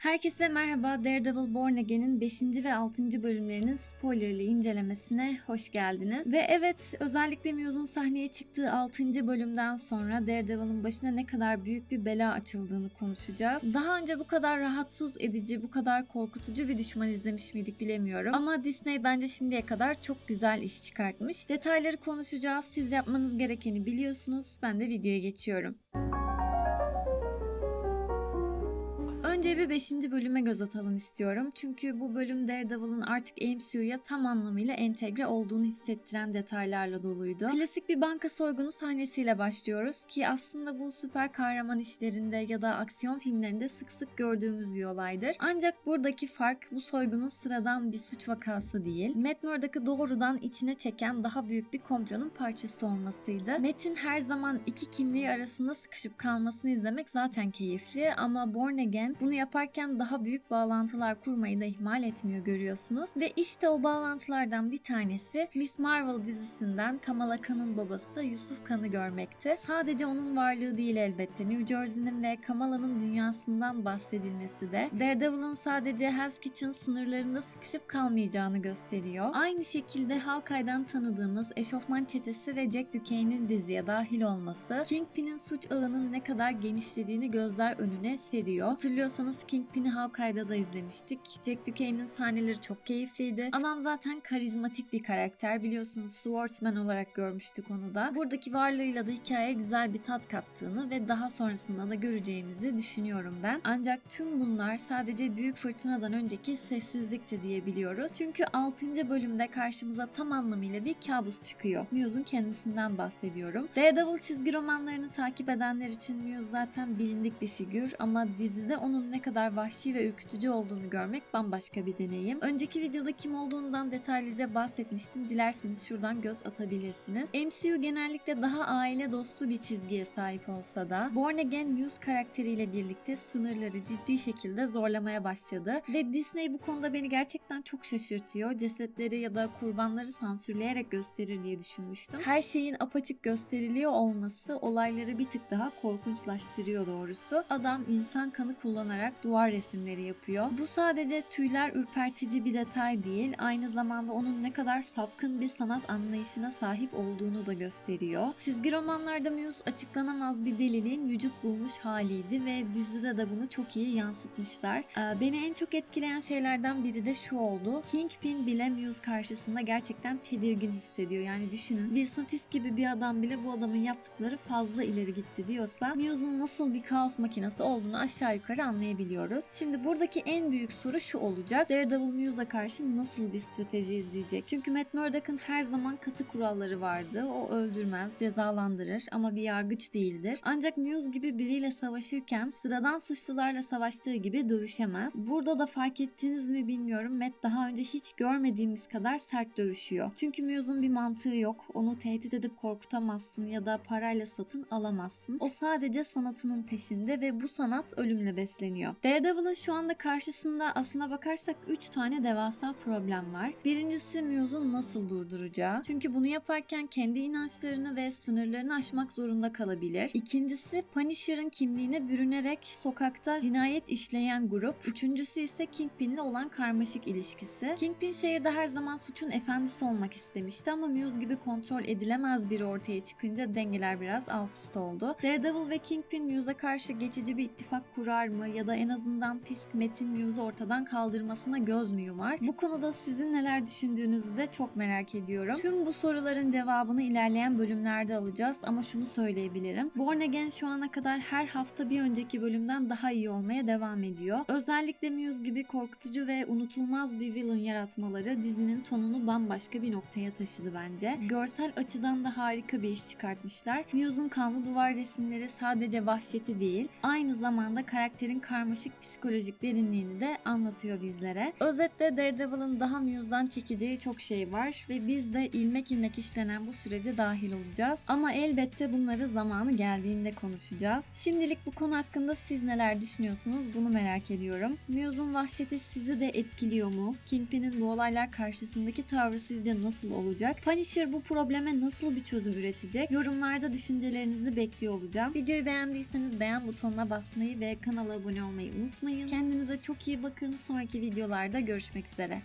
Herkese merhaba. Daredevil Born Again'in 5. ve 6. bölümlerinin spoilerlı incelemesine hoş geldiniz. Ve evet özellikle Muse'un sahneye çıktığı 6. bölümden sonra Daredevil'ın başına ne kadar büyük bir bela açıldığını konuşacağız. Daha önce bu kadar rahatsız edici, bu kadar korkutucu bir düşman izlemiş miydik bilemiyorum. Ama Disney bence şimdiye kadar çok güzel iş çıkartmış. Detayları konuşacağız. Siz yapmanız gerekeni biliyorsunuz. Ben de videoya geçiyorum. Önce bir 5. bölüme göz atalım istiyorum. Çünkü bu bölüm Daredevil'ın artık MCU'ya tam anlamıyla entegre olduğunu hissettiren detaylarla doluydu. Klasik bir banka soygunu sahnesiyle başlıyoruz ki aslında bu süper kahraman işlerinde ya da aksiyon filmlerinde sık sık gördüğümüz bir olaydır. Ancak buradaki fark bu soygunun sıradan bir suç vakası değil. Matt Murdock'ı doğrudan içine çeken daha büyük bir komplonun parçası olmasıydı. Matt'in her zaman iki kimliği arasında sıkışıp kalmasını izlemek zaten keyifli ama Born Again bunu yaparken daha büyük bağlantılar kurmayı da ihmal etmiyor görüyorsunuz. Ve işte o bağlantılardan bir tanesi Miss Marvel dizisinden Kamala Khan'ın babası Yusuf Khan'ı görmekte. Sadece onun varlığı değil elbette. New Jersey'nin ve Kamala'nın dünyasından bahsedilmesi de Daredevil'ın sadece Hell's Kitchen sınırlarında sıkışıp kalmayacağını gösteriyor. Aynı şekilde Hawkeye'dan tanıdığımız eşofman çetesi ve Jack Duquesne'in diziye dahil olması Kingpin'in suç ağının ne kadar genişlediğini gözler önüne seriyor. Hatırlıyorsanız Kingpin'i Hawkeye'da da izlemiştik. Jack Duquesne'in sahneleri çok keyifliydi. Adam zaten karizmatik bir karakter. Biliyorsunuz Swordsman olarak görmüştük onu da. Buradaki varlığıyla da hikayeye güzel bir tat kattığını ve daha sonrasında da göreceğimizi düşünüyorum ben. Ancak tüm bunlar sadece büyük fırtınadan önceki sessizlikti diyebiliyoruz. Çünkü 6. bölümde karşımıza tam anlamıyla bir kabus çıkıyor. Muse'un kendisinden bahsediyorum. Daredevil çizgi romanlarını takip edenler için Muse zaten bilindik bir figür ama dizide onun ne kadar vahşi ve ürkütücü olduğunu görmek bambaşka bir deneyim. Önceki videoda kim olduğundan detaylıca bahsetmiştim. Dilerseniz şuradan göz atabilirsiniz. MCU genellikle daha aile dostu bir çizgiye sahip olsa da Born Again Muse karakteriyle birlikte sınırları ciddi şekilde zorlamaya başladı ve Disney bu konuda beni gerçekten çok şaşırtıyor. Cesetleri ya da kurbanları sansürleyerek gösterir diye düşünmüştüm. Her şeyin apaçık gösteriliyor olması olayları bir tık daha korkunçlaştırıyor doğrusu. Adam insan kanı kullanarak duvar resimleri yapıyor. Bu sadece tüyler ürpertici bir detay değil, aynı zamanda onun ne kadar sapkın bir sanat anlayışına sahip olduğunu da gösteriyor. Çizgi romanlarda Muse açıklanamaz bir deliliğin vücut bulmuş haliydi ve dizide de bunu çok iyi yansıtmışlar. Ee, Beni en çok etkileyen şeylerden biri de şu oldu. Kingpin bile Muse karşısında gerçekten tedirgin hissediyor. Yani düşünün Wilson Fisk gibi bir adam bile bu adamın yaptıkları fazla ileri gitti diyorsa Muse'un nasıl bir kaos makinesi olduğunu aşağı yukarı anlayabiliyoruz. Şimdi buradaki en büyük soru şu olacak. Daredevil Muse'a karşı nasıl bir strateji izleyecek? Çünkü Matt Murdock'ın her zaman katı kuralları vardı. O öldürmez, cezalandırır ama bir yargıç değildir. Ancak Muse gibi biriyle savaşırken sıradan suçlularla savaştığı gibi dövüşemez. Burada da fark ettiğiniz mi bilmiyorum. Matt daha önce hiç görmediğimiz kadar sert dövüşüyor. Çünkü Muse'un bir mantığı yok. Onu tehdit edip korkutamazsın ya da parayla satın alamazsın. O sadece sanatının peşinde ve bu sanat ölümle besleniyor. Daredevil'ın şu anda karşısında aslına bakarsak 3 tane devasa problem var. Birincisi Muse'un nasıl durduracağı. Çünkü bunu yaparken kendi inançlarını ve sınırlarını aşmak zorunda kalabilir. İkincisi Punisher'ın kimliğine bürünerek sokakta cinayet işleyen grup. Üçüncüsü ise Kingpin'le olan karmaşık ilişkisi. Kingpin şehirde her zaman suçun efendisi olmak istemişti ama Muse gibi kontrol edilemez biri ortaya çıkınca dengeler biraz alt üst oldu. Daredevil ve Kingpin Muse'a karşı geçici bir ittifak kurar mı ya da en azından Fisk Metin Muse'u ortadan kaldırmasına göz mü yumar? Bu konuda sizin neler düşündüğünüzü de çok merak ediyorum. Tüm bu soruların cevabını ilerleyen bölümlerde alacağız ama şunu söyleyebilirim. Born Again şu ana kadar her hafta bir önceki bölümden daha iyi olmaya devam ediyor. Özellikle Muse gibi korkutucu ve unutulmaz bir villain yaratmaları dizinin tonunu bambaşka bir noktaya taşıdı bence. Görsel açıdan da harika bir iş çıkartmışlar. Muse'un kanlı duvar resimleri sadece vahşeti değil, aynı zamanda karakterin karmaşık psikolojik derinliğini de anlatıyor bizlere. Özetle Daredevil'ın daha Muse'dan çekeceği çok şey var ve biz de ilmek ilmek işlenen bu sürece dahil olacağız. Ama elbette bunları zamanı geldiğinde konuşacağız. Şimdilik bu konu hakkında siz neler düşünüyorsunuz bunu merak ediyorum. Muse'un vahşeti sizi de etkiliyor mu? Kingpin'in bu olaylar karşısındaki tavrı sizce nasıl olacak? Punisher bu probleme nasıl bir çözüm üretecek? Yorumlarda düşüncelerinizi bekliyor olacağım. Videoyu beğendiyseniz beğen butonuna basmayı ve kanala abone abone olmayı unutmayın. Kendinize çok iyi bakın. Sonraki videolarda görüşmek üzere.